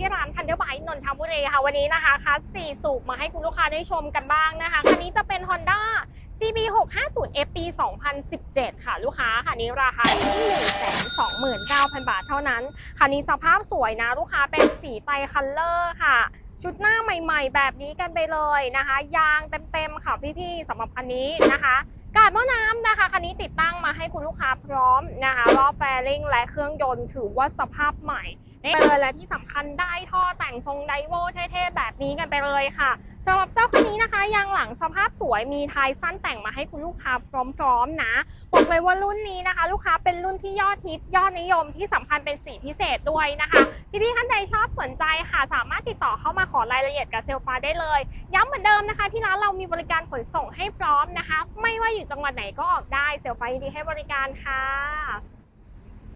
ที่ร้านทันเดอร์ไบค่ะวันนี้นะคะคัส4สูบมาให้คุณลูกค้าได้ชมกันบ้างนะคะคันนี้จะเป็น Honda CB 650 F ปี 2017 ค่ะ ลูกค้าคันนี้ราคาอยู่ที่ 129,000 บาทเท่านั้น คันนี้สภาพสวยนะ ลูกค้าเป็นสีไตคัลเลอร์ค่ะ ชุดหน้าใหม่ๆ แบบนี้กันไปเลยนะคะ ยางเต็มๆค่ะพี่ๆสำหรับคันนี้นะคะกาดหม้อน้ำนะคะคันนี้ติดตั้งมาให้คุณลูกค้าพร้อมนะคะรอบแฟริงและเครื่องยนต์ถือว่าสภาพใหม่ ไปเลยและที่สำคัญได้ท่อแต่งทรงไดโวเท่ๆแบบนี้กันไปเลยค่ะสำหรับเจ้าคันนี้นะคะยางหลังสภาพสวยมีท้ายสั้นแต่งมาให้คุณลูกค้าพร้อมๆนะบอกเลยว่ารุ่นนี้นะคะ ลูกค้าเป็นรุ่นที่ยอดฮิตยอดนิยมที่สำคัญเป็นสีพิเศษด้วยนะคะพี่ๆท่านใดชอบสนใจค่ะ สามารถติดต่อเข้ามาขอรายละเอียดกับเซลฟ้าได้เลย ย้ำเหมือนเดิมนะคะ ที่ร้านเรามีบริการขนส่งให้พร้อมนะคะ ไม่ว่าอยู่จังหวัดไหนก็ออกได้เซลฟ้ายินดีให้บริการค่ะ